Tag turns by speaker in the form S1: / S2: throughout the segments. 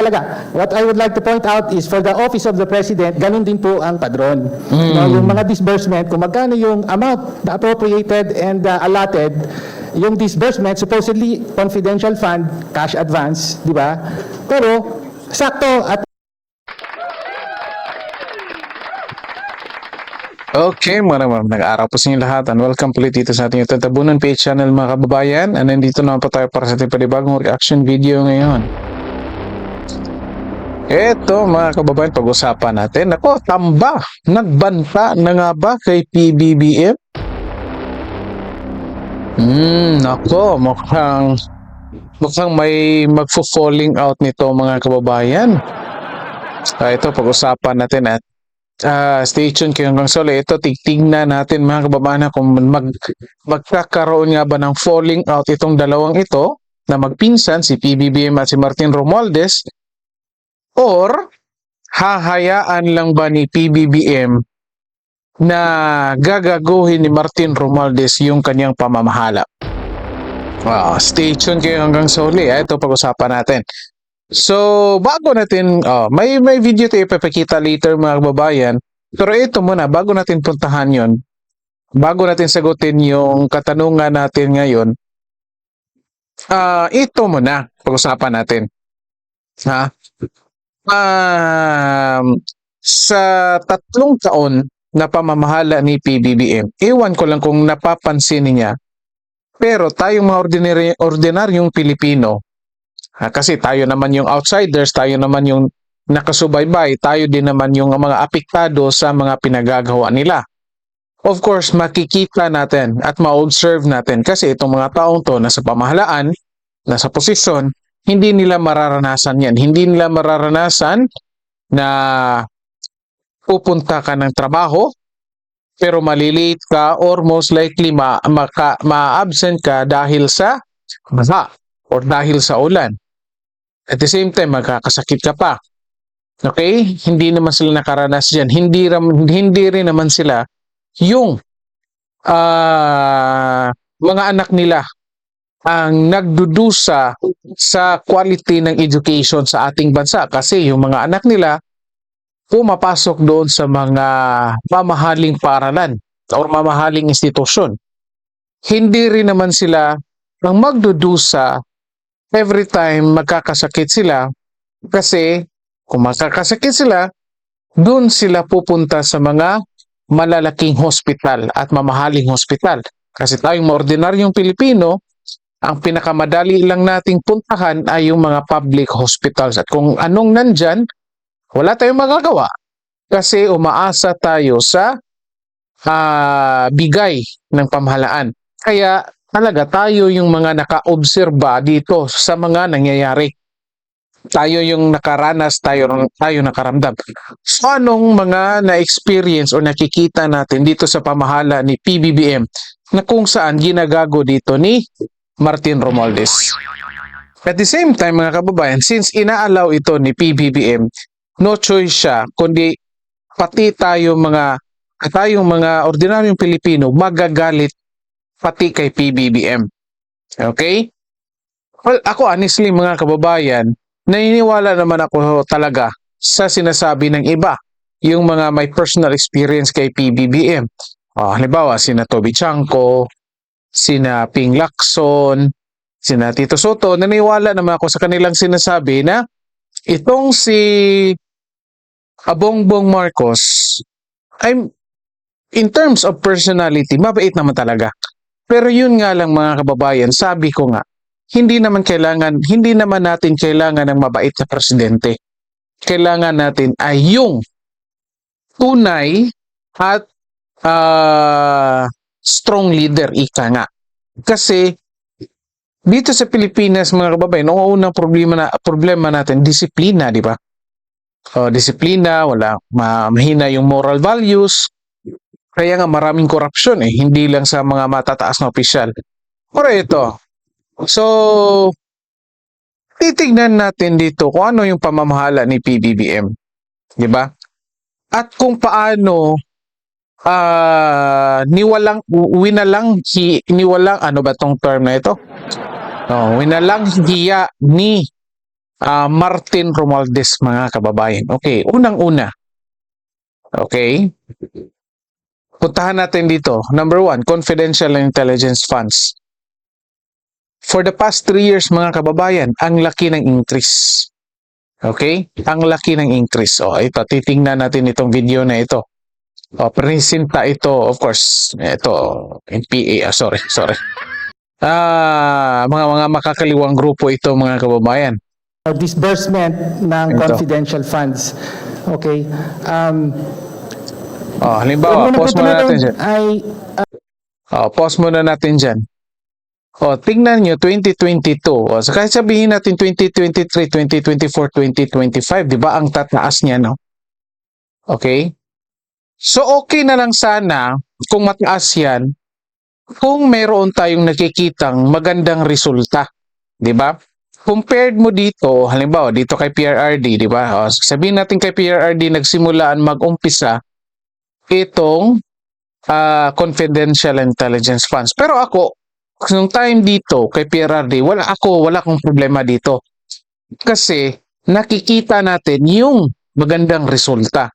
S1: talaga. What I would like to point out is for the Office of the President, ganun din po ang padron.
S2: Hmm.
S1: No, yung mga disbursement, kung magkano yung amount na appropriated and uh, allotted, yung disbursement, supposedly confidential fund, cash advance, di ba? Pero, sakto at
S2: Okay, maraming nag-araw po sa inyo lahat and welcome ulit dito sa ating itong Tabunan Page channel mga kababayan. And nandito naman po tayo para sa ating panibagong reaction video ngayon. Eto mga kababayan, pag-usapan natin. Ako, tamba, nagbanta na nga ba kay PBBM? Hmm, nako, mukhang mukhang may magfo-falling out nito mga kababayan. Ah, ito, pag-usapan natin at Ah, stay tuned kayo hanggang ulit. Ito, tigtingnan natin mga kababayan kung mag, magkakaroon nga ba ng falling out itong dalawang ito na magpinsan, si PBBM at si Martin Romualdez or hahayaan lang ba ni PBBM na gagaguhin ni Martin Romualdez yung kanyang pamamahala. Ah, stay tuned kayo hanggang sa uli. Ah, Ito pag-usapan natin. So, bago natin, oh, may, may video tayo ipapakita later mga kababayan. Pero ito muna, bago natin puntahan yon bago natin sagutin yung katanungan natin ngayon, ah ito muna, pag-usapan natin. Ha? Um, sa tatlong taon na pamamahala ni PBBM, ewan ko lang kung napapansin niya, pero tayong mga ordinary, ordinaryong Pilipino, Ah, kasi tayo naman yung outsiders, tayo naman yung nakasubaybay, tayo din naman yung mga apektado sa mga pinagagawa nila. Of course, makikita natin at ma-observe natin kasi itong mga taong to nasa pamahalaan, nasa posisyon, hindi nila mararanasan yan. Hindi nila mararanasan na pupunta ka ng trabaho, pero malilate ka or most likely ma, maka, ma-absent ka dahil sa basa or dahil sa ulan. At the same time, magkakasakit ka pa. Okay? Hindi naman sila nakaranas dyan. Hindi, hindi rin naman sila yung ah, mga anak nila ang nagdudusa sa quality ng education sa ating bansa. Kasi yung mga anak nila pumapasok doon sa mga mamahaling paaralan or mamahaling institusyon. Hindi rin naman sila ang magdudusa every time magkakasakit sila kasi kung magkakasakit sila, doon sila pupunta sa mga malalaking hospital at mamahaling hospital. Kasi tayong mga ordinaryong Pilipino, ang pinakamadali lang nating puntahan ay yung mga public hospitals. At kung anong nandyan, wala tayong magagawa. Kasi umaasa tayo sa ah, bigay ng pamahalaan. Kaya talaga tayo yung mga naka-obserba dito sa mga nangyayari. Tayo yung nakaranas, tayo, tayo nakaramdam. So anong mga na-experience o nakikita natin dito sa pamahala ni PBBM na kung saan ginagago dito ni Martin Romualdez. At the same time mga kababayan, since inaalaw ito ni PBBM, no choice siya kundi pati tayo mga tayong mga ordinaryong Pilipino magagalit pati kay PBBM. Okay? Well, ako honestly mga kababayan, naniniwala naman ako talaga sa sinasabi ng iba, yung mga may personal experience kay PBBM. Ah, halimbawa, sina Toby Chanko, sina Ping Lacson, sina Tito Soto, naniniwala naman ako sa kanilang sinasabi na itong si Abongbong Marcos ay in terms of personality, mabait naman talaga. Pero yun nga lang mga kababayan, sabi ko nga, hindi naman kailangan, hindi naman natin kailangan ng mabait na presidente. Kailangan natin ay yung tunay at ah, strong leader, ika nga. Kasi dito sa Pilipinas mga kababayan, ang unang problema na problema natin disiplina, di ba? O, disiplina, wala ma, mahina yung moral values, kaya nga maraming korupsyon eh, hindi lang sa mga matataas na opisyal. Pero ito, so, titignan natin dito kung ano yung pamamahala ni PBBM. Di ba? At kung paano ah niwalang winalang hi, niwalang ano ba tong term na ito? Oh, winalang hiya ni ah, Martin Romualdez mga kababayan. Okay, unang-una. Okay? Puntahan natin dito. Number one, confidential intelligence funds. For the past three years mga kababayan, ang laki ng increase. Okay? Ang laki ng increase. O, ito, titingnan natin itong video na ito. O, presenta ito, of course, ito, NPA, ah, sorry, sorry. Ah, mga mga makakaliwang grupo ito mga kababayan.
S1: disbursement ng
S2: Ito.
S1: confidential funds. Okay? Um,
S2: Oh, halimbawa, pause muna natin dyan.
S1: Ay,
S2: Oh, pause muna natin dyan. Oh, tingnan nyo, 2022. Oh, so kahit sabihin natin 2023, 2024, 2025, di ba? Ang tataas niya, no? Okay? So, okay na lang sana kung mataas yan kung meron tayong nakikitang magandang resulta. Di ba? Compared mo dito, halimbawa, dito kay PRRD, di ba? O, sabihin natin kay PRRD, nagsimulaan mag-umpisa itong ah, confidential intelligence funds. Pero ako, nung time dito kay PRRD, wala ako, wala akong problema dito. Kasi nakikita natin yung magandang resulta.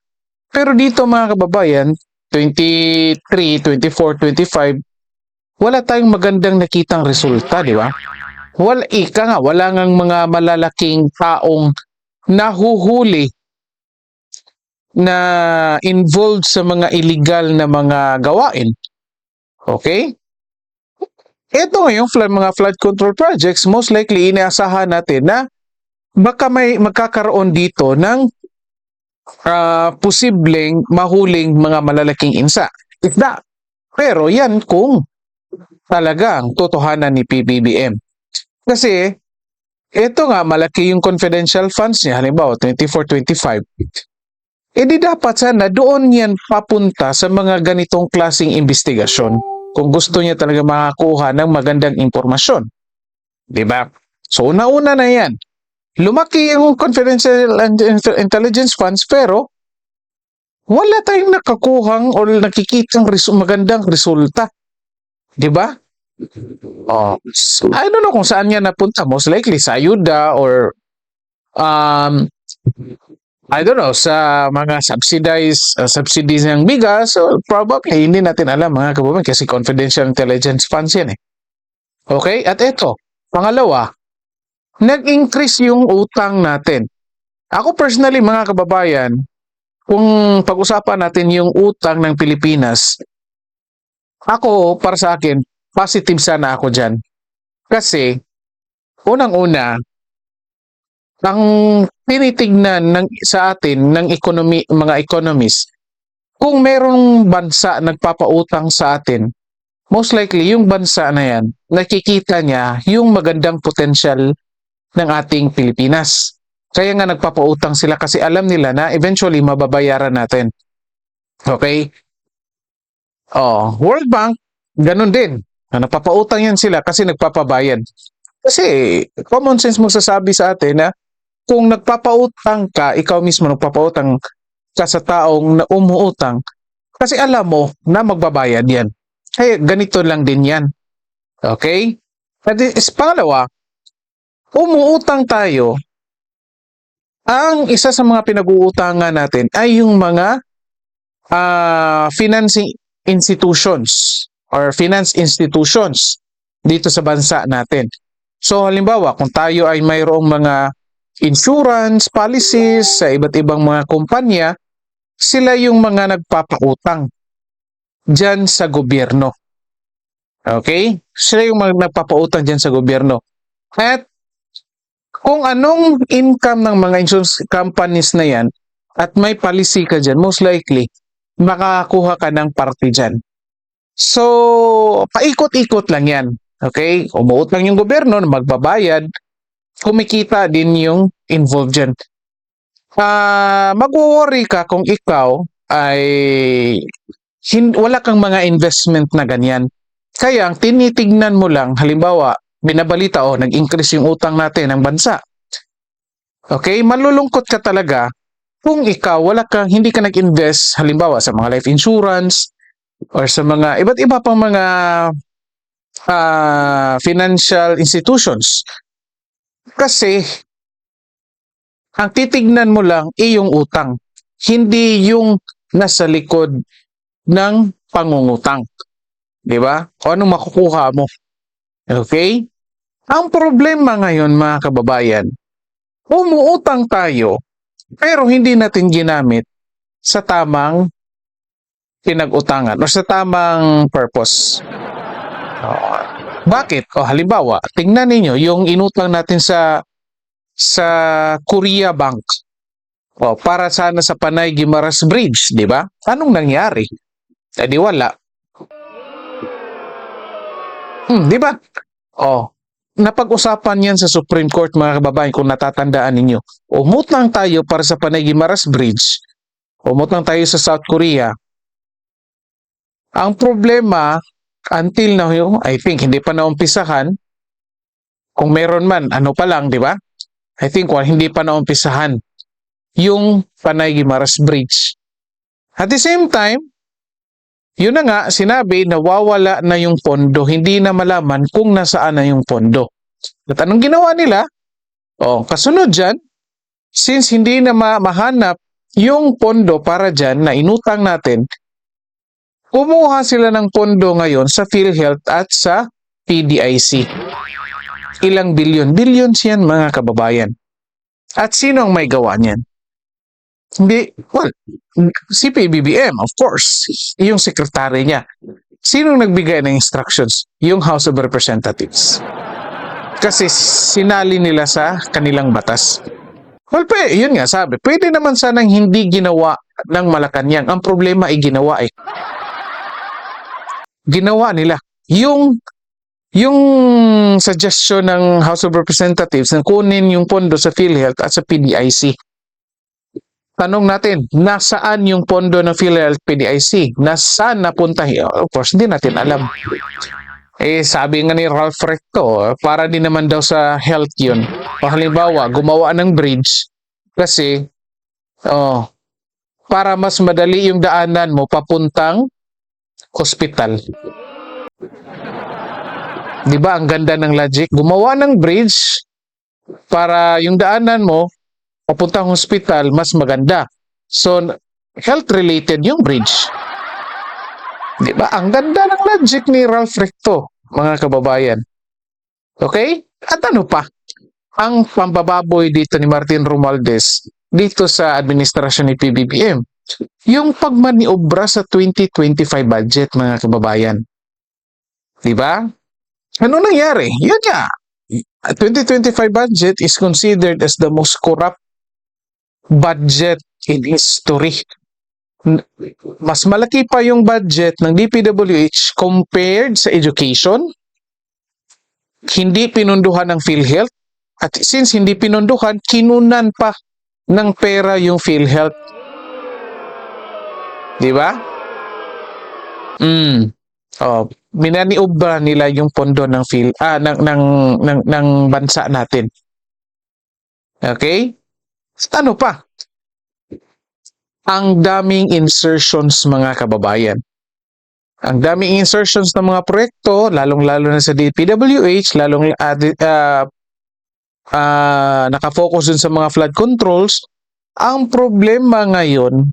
S2: Pero dito mga kababayan, 23, 24, 25, wala tayong magandang nakitang resulta, di ba? Wala, ika nga, wala ngang mga malalaking taong nahuhuli na involved sa mga illegal na mga gawain. Okay? Ito ngayong flood, mga flood control projects, most likely inaasahan natin na baka may magkakaroon dito ng ah, posibleng mahuling mga malalaking insa. Isda. Pero yan kung talagang totohanan ni PBBM. Kasi ito nga malaki yung confidential funds niya, halimbawa 24-25. Eh di dapat sana doon yan papunta sa mga ganitong klasing investigasyon kung gusto niya talaga makakuha ng magandang impormasyon. Di ba? So una-una na yan. Lumaki yung confidential and intelligence funds pero wala tayong nakakuhang o nakikitang resu- magandang resulta. Di ba? Oh, I don't know kung saan yan napunta. Most likely sa ayuda or um, I don't know, sa mga subsidized, uh, subsidies ng bigas, so probably hindi natin alam mga kababayan kasi confidential intelligence funds yan eh. Okay? At ito, pangalawa, nag-increase yung utang natin. Ako personally mga kababayan, kung pag-usapan natin yung utang ng Pilipinas, ako, para sa akin, positive sana ako dyan. Kasi, unang-una, ang tinitignan ng sa atin ng economy mga economists kung merong bansa nagpapautang sa atin most likely yung bansa na yan nakikita niya yung magandang potensyal ng ating Pilipinas kaya nga nagpapautang sila kasi alam nila na eventually mababayaran natin okay oh World Bank ganun din na nagpapautang yan sila kasi nagpapabayad kasi common sense magsasabi sa atin na kung nagpapautang ka, ikaw mismo nagpapautang ka sa taong na umuutang, kasi alam mo na magbabayad yan. Kaya ganito lang din yan. Okay? At is, pangalawa, umuutang tayo, ang isa sa mga pinag-uutangan natin ay yung mga ah, financing institutions or finance institutions dito sa bansa natin. So halimbawa, kung tayo ay mayroong mga insurance policies sa iba't ibang mga kumpanya, sila yung mga nagpapautang dyan sa gobyerno. Okay? Sila yung mga nagpapautang dyan sa gobyerno. At kung anong income ng mga insurance companies na yan at may policy ka dyan, most likely, makakakuha ka ng parte dyan. So, paikot-ikot lang yan. Okay? Umuutang yung gobyerno, magbabayad, kumikita din yung involved dyan. Ah, mag-worry ka kung ikaw ay hin- wala kang mga investment na ganyan. Kaya ang tinitignan mo lang, halimbawa, binabalita o nag-increase yung utang natin ng bansa. Okay, malulungkot ka talaga kung ikaw wala kang hindi ka nag-invest halimbawa sa mga life insurance or sa mga iba't iba pang mga ah, financial institutions kasi ang titignan mo lang ay yung utang. Hindi yung nasa likod ng pangungutang. Di ba? O anong makukuha mo? Okay? Ang problema ngayon mga kababayan, umuutang tayo pero hindi natin ginamit sa tamang pinag-utangan o sa tamang purpose. Oo. Bakit? O halimbawa, tingnan ninyo yung inutang natin sa sa Korea Bank. O para sana sa Panay Guimaras Bridge, di ba? Anong nangyari? Eh di wala. Hmm, di ba? O, napag-usapan yan sa Supreme Court mga kababayan kung natatandaan ninyo. Umutang tayo para sa Panay Guimaras Bridge. Umutang tayo sa South Korea. Ang problema, until now, I think, hindi pa naumpisahan. Kung meron man, ano pa lang, di ba? I think, well, hindi pa naumpisahan yung Panay Guimaras Bridge. At the same time, yun na nga, sinabi na wawala na yung pondo, hindi na malaman kung nasaan na yung pondo. At anong ginawa nila? O, kasunod dyan, since hindi na ma- mahanap yung pondo para dyan na inutang natin, kumuha sila ng pondo ngayon sa PhilHealth at sa PDIC. Ilang bilyon? Billions yan mga kababayan. At sino ang may gawa niyan? Hindi, well, si PBBM, of course, yung sekretary niya. Sino nagbigay ng instructions? Yung House of Representatives. Kasi sinali nila sa kanilang batas. Well, pe, yun nga sabi, pwede naman sanang hindi ginawa ng Malacanang. Ang problema ay ginawa eh. Ginawa nila. Yung yung suggestion ng House of Representatives na kunin yung pondo sa PhilHealth at sa PDIC. Tanong natin, nasaan yung pondo ng PhilHealth PDIC? Nasaan napunta? Of course, hindi natin alam. Eh, sabi nga ni Ralph Recto, para din naman daw sa health yun. Halimbawa, gumawa ng bridge kasi, oh, para mas madali yung daanan mo papuntang hospital. Di ba ang ganda ng logic? Gumawa ng bridge para yung daanan mo papuntang hospital mas maganda. So, health related yung bridge. Di ba? Ang ganda ng logic ni Ralph Recto, mga kababayan. Okay? At ano pa? Ang pambababoy dito ni Martin Romualdez dito sa administrasyon ni PBBM. Yung pagmaniobra sa 2025 budget, mga kababayan. Di ba? Ano nangyari? Yun nga. 2025 budget is considered as the most corrupt budget in history. Mas malaki pa yung budget ng DPWH compared sa education. Hindi pinunduhan ng PhilHealth. At since hindi pinunduhan, kinunan pa ng pera yung PhilHealth. Di ba? Mm. Oh, minaniobra nila yung pondo ng Phil ah ng ng ng, ng bansa natin. Okay? Ano pa? Ang daming insertions mga kababayan. Ang daming insertions ng mga proyekto, lalong-lalo na sa DPWH, lalong uh, uh, nakafocus dun sa mga flood controls. Ang problema ngayon,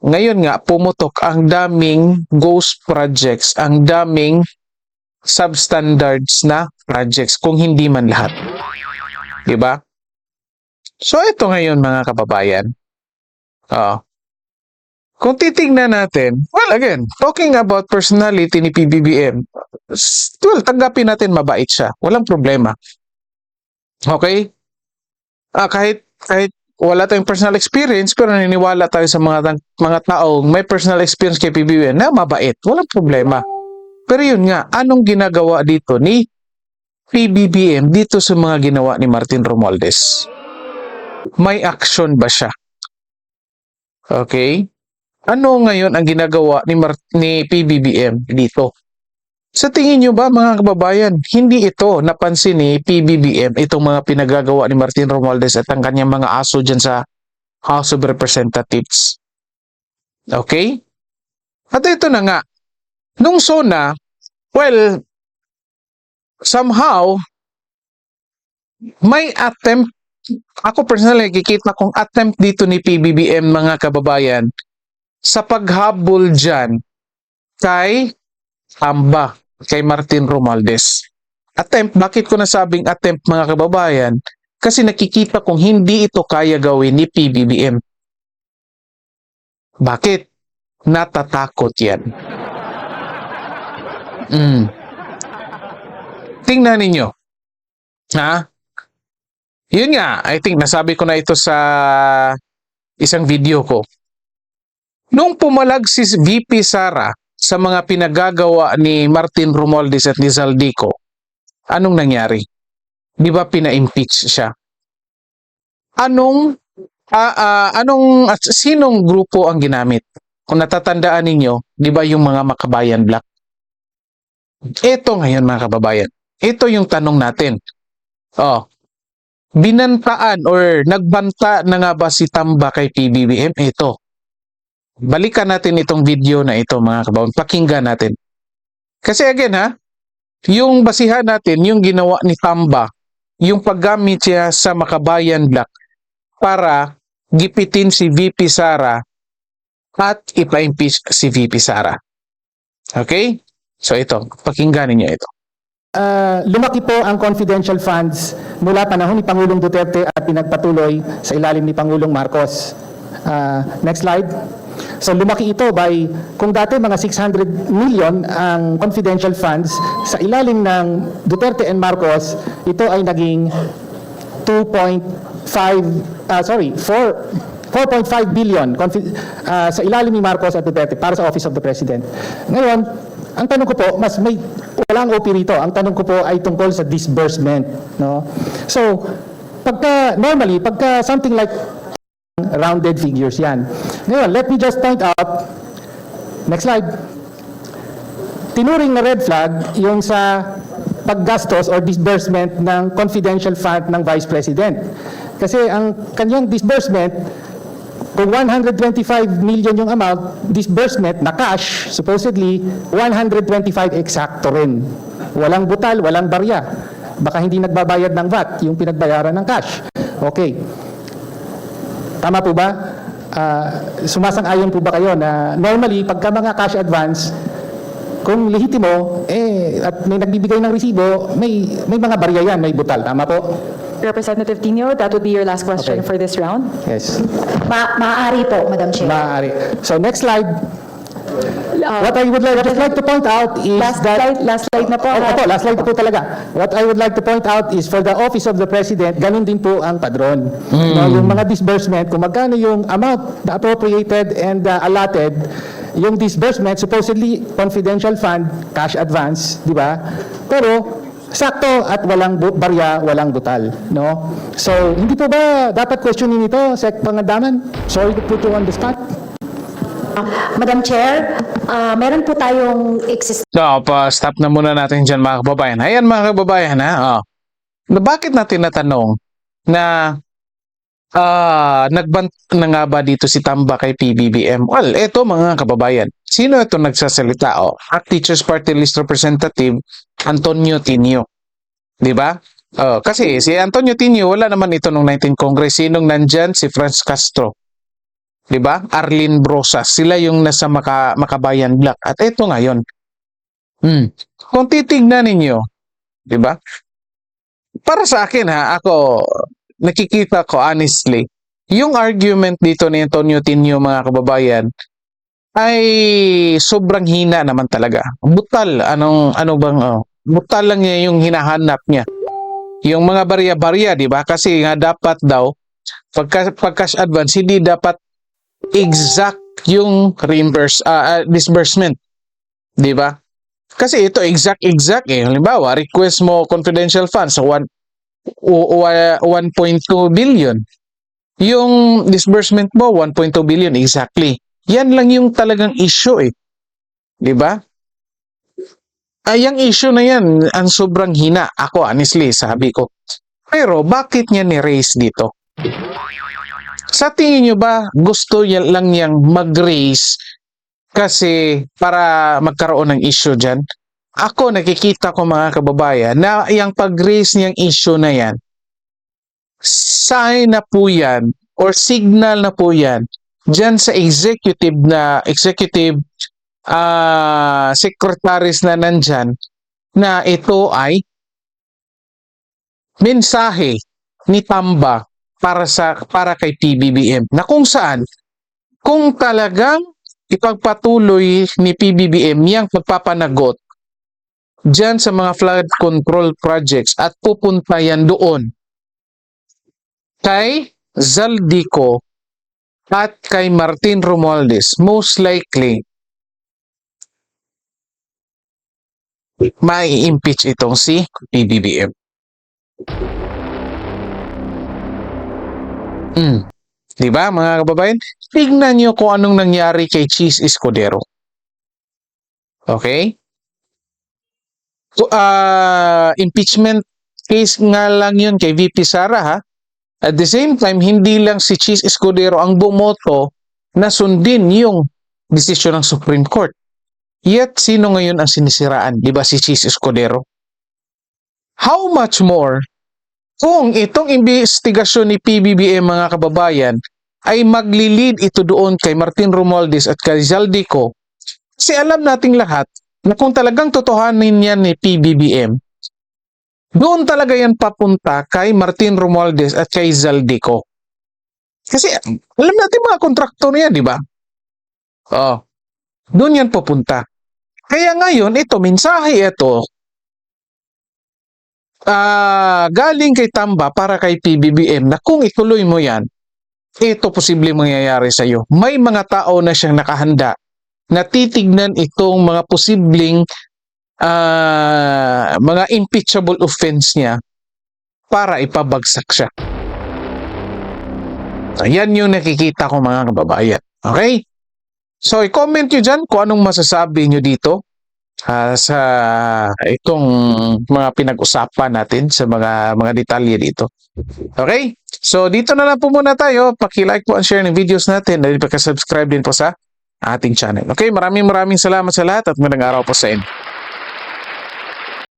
S2: ngayon nga, pumutok ang daming ghost projects, ang daming substandards na projects, kung hindi man lahat. Di ba? So, ito ngayon mga kababayan. Oo. Kung titingnan natin, well, again, talking about personality ni PBBM, well, tanggapin natin mabait siya. Walang problema. Okay? Ah, kahit, kahit wala tayong personal experience pero naniniwala tayo sa mga mga taong may personal experience kay PBBM na mabait. Walang problema. Pero yun nga, anong ginagawa dito ni PBBM dito sa mga ginawa ni Martin Romualdez? May action ba siya? Okay? Ano ngayon ang ginagawa ni, Mar- ni PBBM dito? Sa tingin nyo ba mga kababayan, hindi ito napansin ni PBBM itong mga pinagagawa ni Martin Romualdez at ang kanyang mga aso dyan sa House of Representatives? Okay? At ito na nga, nung SONA, well, somehow, may attempt ako personally nakikita kong attempt dito ni PBBM mga kababayan sa paghabol dyan kay Amba, kay Martin Romualdez. Attempt, bakit ko nasabing attempt mga kababayan? Kasi nakikita kong hindi ito kaya gawin ni PBBM. Bakit? Natatakot yan. Mm. Tingnan ninyo. Ha? Yun nga, I think nasabi ko na ito sa isang video ko. Nung pumalag si VP Sara sa mga pinagagawa ni Martin Romualdez at ni Zaldico, anong nangyari? Di ba pina-impeach siya? Anong ah, ah, anong at sinong grupo ang ginamit? Kung natatandaan ninyo, di ba yung mga makabayan black? Ito ngayon mga kababayan. Ito yung tanong natin. Oh, binantaan or nagbanta na nga ba si Tamba kay PBBM? Ito. Balikan natin itong video na ito mga kababayan. Pakinggan natin. Kasi again ha, yung basihan natin, yung ginawa ni Tamba, yung paggamit siya sa Makabayan Black para gipitin si VP Sara at ipa-impeach si VP Sara. Okay? So ito, pakinggan ninyo ito.
S1: Ah, lumaki po ang confidential funds mula panahon ni Pangulong Duterte at pinagpatuloy sa ilalim ni Pangulong Marcos. Ah, next slide. So lumaki ito by, kung dati mga 600 million ang confidential funds, sa ilalim ng Duterte and Marcos, ito ay naging 2.5, ah, sorry, 4, 4.5 billion ah, sa ilalim ni Marcos at Duterte para sa Office of the President. Ngayon, ang tanong ko po, mas may walang OP rito. Ang tanong ko po ay tungkol sa disbursement, no? So, pagka normally, pagka something like rounded figures 'yan. Ngayon, let me just point out next slide. Tinuring na red flag yung sa paggastos or disbursement ng confidential fund ng Vice President. Kasi ang kanyang disbursement kung 125 million yung amount, disbursement na cash, supposedly, 125 eksakto rin. Walang butal, walang barya. Baka hindi nagbabayad ng VAT, yung pinagbayaran ng cash. Okay. Tama po ba? Ah, sumasang-ayon po ba kayo na normally, pagka mga cash advance, kung lehitimo, eh, at may nagbibigay ng resibo, may, may mga barya yan, may butal. Tama po?
S3: Representative Tino, that would be your last question
S1: Okay.
S3: for this round.
S1: Yes.
S4: Ma maaari po, Madam Chair.
S1: Maaari. So next slide.
S3: Uh,
S1: What I would like, just like to point out is
S3: Last
S1: that...
S3: slide, last slide na po.
S1: Oh,
S3: ha?
S1: opo, last slide po talaga. What I would like to point out is for the Office of the President, ganun din po ang padron. No, yung mga disbursement, kung magkano yung amount na appropriated and uh, allotted, yung disbursement, supposedly confidential fund, cash advance, di ba? Pero sakto at walang bu- barya, walang butal, no? So, hindi po ba dapat questionin ito, Sec Pangandaman? Sorry to put you on the spot.
S4: Madam Chair, ah, meron po tayong exist
S2: So, pa-stop na muna natin dyan mga kababayan. Ayan mga kababayan ha. Oh. Na bakit natin natanong na ah nagbant na nga ba dito si Tamba kay PBBM? Well, eto mga kababayan. Sino ito nagsasalita? Oh, at Teachers Party List Representative Antonio Tinio. Di ba? Oh, kasi si Antonio Tinio, wala naman ito nung 19 Congress. Sinong nandyan? Si Franz Castro. Di ba? Arlene Brosas. Sila yung nasa Maka, Makabayan Black. At ito ngayon. Hmm. Kung titignan ninyo, di ba? Para sa akin ha, ako nakikita ko honestly, yung argument dito ni Antonio Tinio mga kababayan ay sobrang hina naman talaga. Butal, anong ano bang oh, butal lang niya yung hinahanap niya. Yung mga barya-barya, di ba? Kasi nga dapat daw pagka, pag cash advance hindi dapat exact yung reimburse ah, ah, disbursement. Di ba? Kasi ito exact exact eh. Halimbawa, request mo confidential funds sa one- o- o- ah, 1.2 billion. Yung disbursement mo 1.2 billion exactly. Yan lang yung talagang issue eh. 'Di ba? Ay, yung issue na yan, ang sobrang hina. Ako, honestly, sabi ko. Pero, bakit niya ni-raise dito? Sa tingin nyo ba, gusto niya lang niyang mag-raise kasi para magkaroon ng issue dyan? Ako, nakikita ko mga kababayan na yung pag-raise niyang issue na yan sign na po yan or signal na po yan dyan sa executive na executive ah secretaries na nandyan na ito ay mensahe ni Tamba para sa para kay PBBM na kung saan kung talagang ipagpatuloy ni PBBM yang pagpapanagot dyan sa mga flood control projects at pupunta yan doon kay Zaldico at kay Martin Romualdez, most likely mai-impeach itong si PBBM. Hmm. Di ba mga kababayan? Tignan nyo kung anong nangyari kay Cheese Escudero. Okay? Ah, impeachment case nga lang yun kay VP Sara ha. At the same time, hindi lang si Cheese Escudero ang bumoto na sundin yung desisyon ng Supreme Court. Yet, sino ngayon ang sinisiraan? Di ba si Cheese Escudero? How much more kung itong investigasyon ni PBBM mga kababayan ay magli-lead ito doon kay Martin Romualdez at kay Zaldico kasi alam nating lahat na kung talagang totohanin yan ni PBBM doon talaga yan papunta kay Martin Romualdez at kay Zaldico. Kasi alam natin mga kontraktor yan, di ba? Oh. Doon yan papunta. Kaya ngayon, ito, mensahe ito, ah galing kay Tamba para kay PBBM na kung ituloy mo yan, ito posibleng mangyayari sa iyo. May mga tao na siyang nakahanda na titignan itong mga posibleng ah, mga impeachable offense niya para ipabagsak siya. Ayan yung nakikita ko mga kababayan. Okay? So, i-comment nyo dyan kung anong masasabi nyo dito ah, sa itong mga pinag-usapan natin sa mga mga detalye dito. Okay? So, dito na lang po muna tayo. Paki-like po and share ng videos natin at paki-subscribe din po sa ating channel. Okay? Maraming maraming salamat sa lahat at magandang araw po sa inyo.